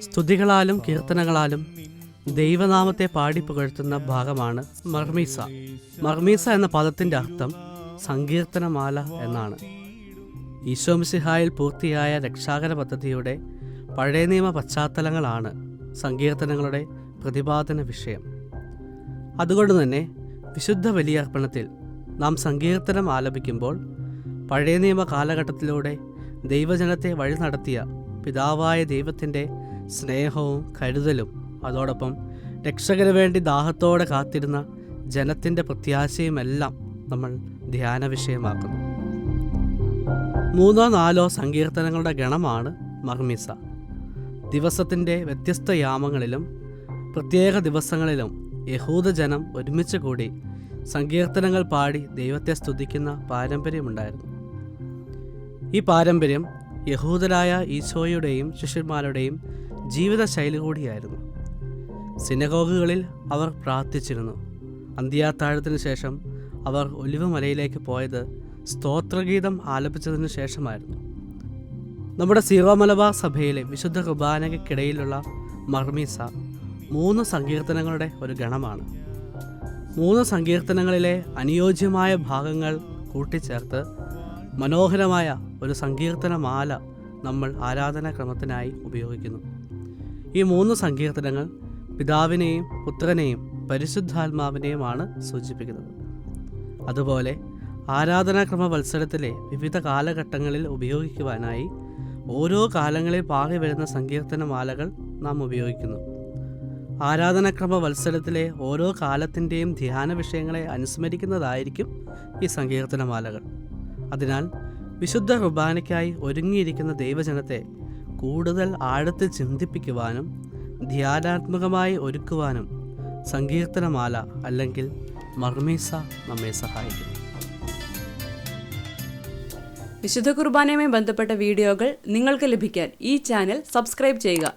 സ്തുതികളാലും കീർത്തനങ്ങളാലും ദൈവനാമത്തെ പാടി പുകഴ്ത്തുന്ന ഭാഗമാണ് മർമീസ. മർമീസ എന്ന പദത്തിന്റെ അർത്ഥം സങ്കീർത്തനമാല എന്നാണ്. ഈശോമിസിഹായിൽ പൂർത്തിയായ രക്ഷാകര പദ്ധതിയുടെ പഴയ നിയമ പശ്ചാത്തലങ്ങളാണ് സങ്കീർത്തനങ്ങളുടെ പ്രതിപാദന വിഷയം. അതുകൊണ്ട് തന്നെ വിശുദ്ധ ബലിയർപ്പണത്തിൽ നാം സങ്കീർത്തനം ആലപിക്കുമ്പോൾ പഴയ നിയമ കാലഘട്ടത്തിലൂടെ ദൈവജനത്തെ വഴി നടത്തിയ പിതാവായ ദൈവത്തിന്റെ സ്നേഹവും കരുതലും അതോടൊപ്പം രക്ഷകന് വേണ്ടി ദാഹത്തോടെ കാത്തിരുന്ന ജനത്തിന്റെ പ്രത്യാശയുമെല്ലാം നമ്മൾ ധ്യാന വിഷയമാക്കുന്നു. മൂന്നോ നാലോ സങ്കീർത്തനങ്ങളുടെ ഗണമാണ് മർമിസ. ദിവസത്തിന്റെ വ്യത്യസ്ത യാമങ്ങളിലും പ്രത്യേക ദിവസങ്ങളിലും യഹൂദജനം ഒരുമിച്ച് കൂടി സങ്കീർത്തനങ്ങൾ പാടി ദൈവത്തെ സ്തുതിക്കുന്ന പാരമ്പര്യമുണ്ടായിരുന്നു. ഈ പാരമ്പര്യം യഹൂദരായ ഈശോയുടെയും ശിഷ്യന്മാരുടെയും ജീവിതശൈലി കൂടിയായിരുന്നു. സിനഗോഗുകളിൽ അവർ പ്രാർത്ഥിച്ചിരുന്നു. അന്ത്യാത്താഴത്തിന് ശേഷം അവർ ഒലിവുമലയിലേക്ക് പോയത് സ്തോത്രഗീതം ആലപിച്ചതിന് ശേഷമായിരുന്നു. നമ്മുടെ സീറോ മലബാർ സഭയിലെ വിശുദ്ധ കുർബാനയ്ക്കിടയിലുള്ള മർമീസ മൂന്ന് സങ്കീർത്തനങ്ങളുടെ ഒരു ഗണമാണ്. മൂന്ന് സങ്കീർത്തനങ്ങളിലെ അനുയോജ്യമായ ഭാഗങ്ങൾ കൂട്ടിച്ചേർത്ത് മനോഹരമായ ഒരു സങ്കീർത്തനമാല നമ്മൾ ആരാധനാക്രമത്തിനായി ഉപയോഗിക്കുന്നു. ഈ മൂന്ന് സങ്കീർത്തനങ്ങൾ പിതാവിനെയും പുത്രനെയും പരിശുദ്ധാത്മാവിനെയുമാണ് സൂചിപ്പിക്കുന്നത്. അതുപോലെ ആരാധനാക്രമ വത്സരത്തിലെ വിവിധ കാലഘട്ടങ്ങളിൽ ഉപയോഗിക്കുവാനായി ഓരോ കാലങ്ങളിൽ പാകി വരുന്ന സങ്കീർത്തനമാലകൾ നാം ഉപയോഗിക്കുന്നു. ആരാധനാക്രമ വത്സരത്തിലെ ഓരോ കാലത്തിന്റെയും ധ്യാന വിഷയങ്ങളെ അനുസ്മരിക്കുന്നതായിരിക്കും ഈ സങ്കീർത്തനമാലകൾ. അതിനാൽ വിശുദ്ധ കുർബാനയ്ക്കായി ഒരുങ്ങിയിരിക്കുന്ന ദൈവജനത്തെ കൂടുതൽ ആഴത്തിൽ ചിന്തിപ്പിക്കുവാനും ധ്യാനാത്മകമായി ഒരുക്കുവാനും സങ്കീർത്തനമാല അല്ലെങ്കിൽ മർമീസ നമ്മെ സഹായിക്കുന്നു. വിശുദ്ധ കുർബാനയുമായി ബന്ധപ്പെട്ട വീഡിയോകൾ നിങ്ങൾക്ക് ലഭിക്കാൻ ഈ ചാനൽ സബ്സ്ക്രൈബ് ചെയ്യുക.